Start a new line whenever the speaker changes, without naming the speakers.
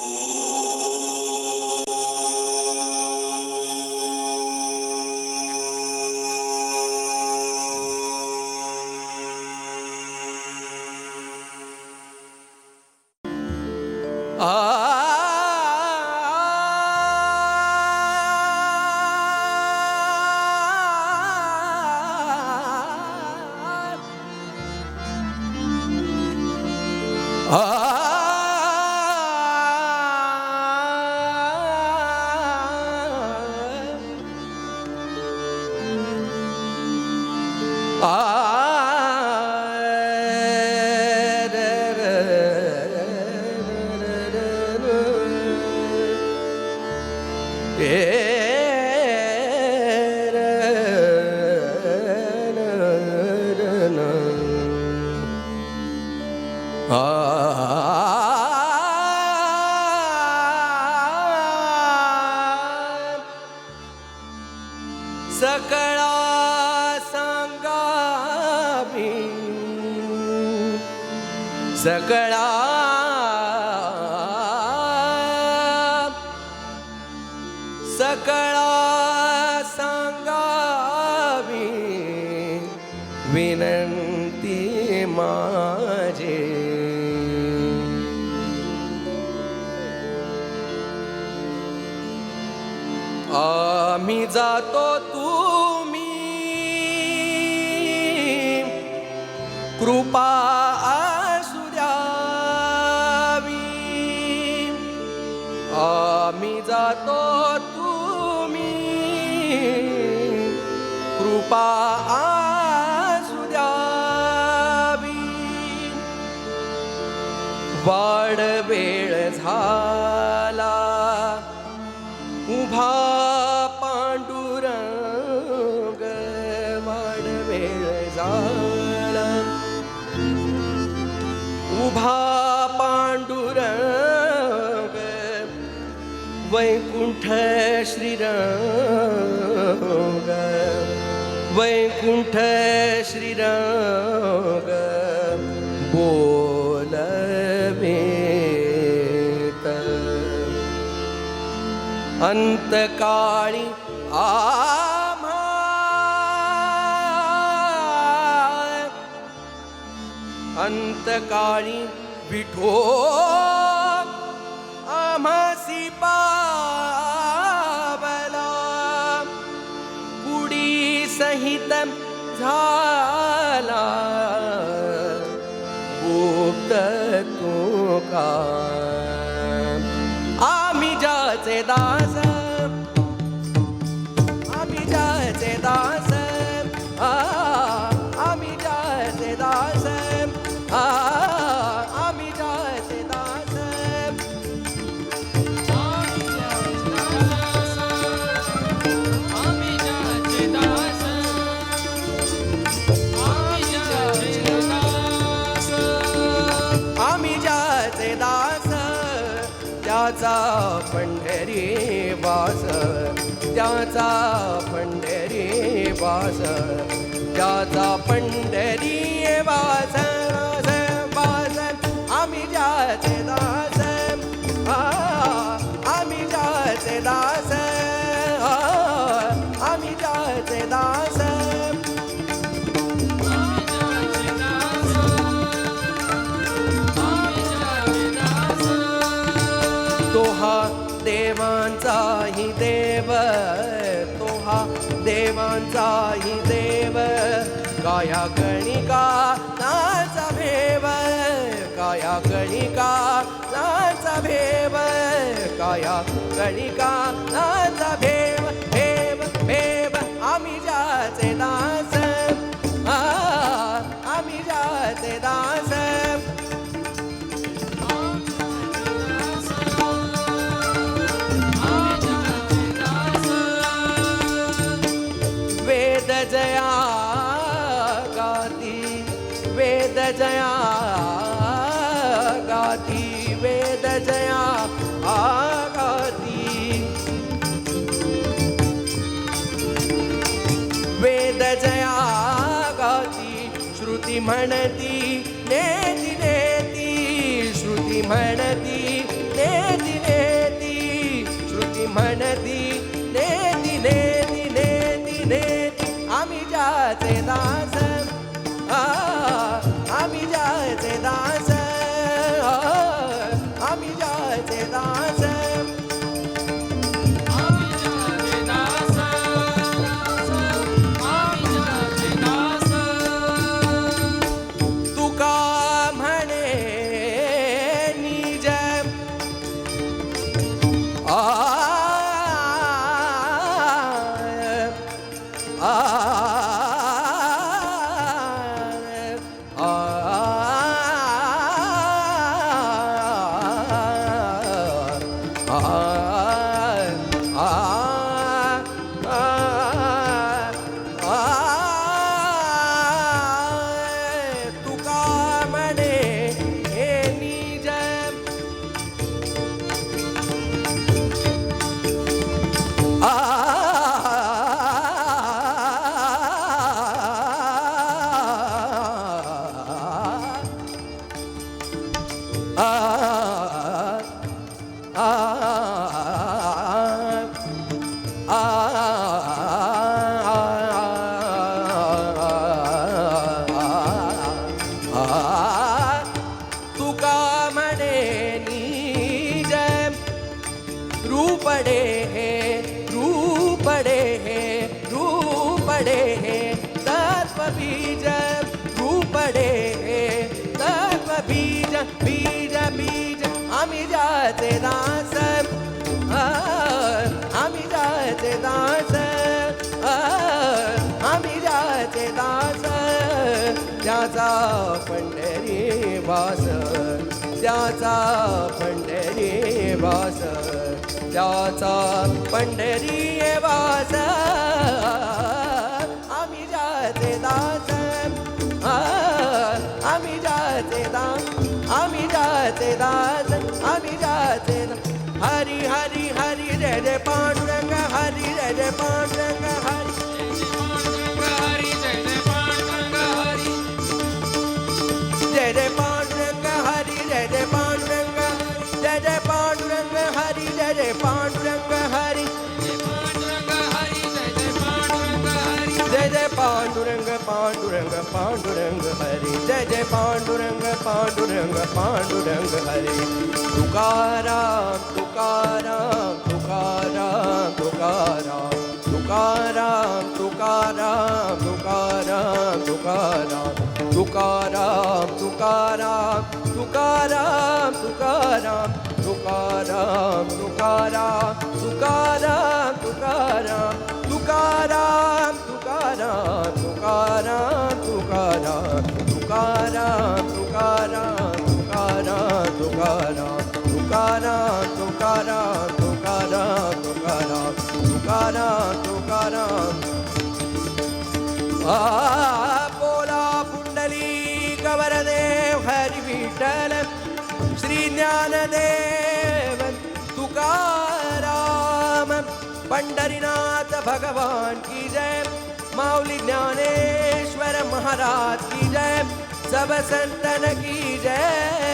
सकळा सकळा सकळा सांगावी विनंती माझे. आम्ही जातो तुम्ही कृपा आम्ही जातो तुम्ही. कृपा असू द्यावी. वाड वेळ झाला. वैकुंठ श्रीरंग वैकुंठ श्रीरंग बोल अंतकाळी आम्हा अंतकाळी विठो सहित झाला. गुप्त तू का आम्ही जाचे दास त्याचा पंढरी वास त्याचा पंढरी वास त्याचा पंढरी वास वास, आम्ही ज्याचे दास देवांचाही देव तो हा देवांचाही देव. काया कणिका नाचा भेव काया कणिका नाचा भेव काया गणिका नाचा भेव भेव भेव आम्ही ज्याचे दास जया वेद जया वेद जया वेद म्हणती नेती नेती। श्रुती म्हणती नेती नेती। श्रुती म्हणती रूपडे हे रूपडे हे तत्व बीज रूपडे हे तत्व बीज बीज बीज आम्ही जाते दास आ, आम्ही जाते दास आ, आम्ही जाते दास त्याचा पंढरी वास त्याचा पंढरी वास। त्याचा पंढरी वास आम्ही जाते दास. आम्ही जाते दास आम्ही जाते दास. आम्ही जाते हरी हरी हरी हरी जय जय पांडुरंग हरी. जय जय पांडुरंग हरी. जय जय पांडुरंग पांडुरंग पांडुरंग हरी तुकाराम तुकाराम तुकाराम तुकाराम तुकाराम तुकाराम तुकाराम तुकाराम तुकाराम तुकाराम तुकाराम तुकाराम तुकाराम तुकाराम तुकाराम तुकाराम पंढरीनाथ भगवान की जय। माऊली ज्ञानेश्वर महाराज की जय। सब संतन की जय।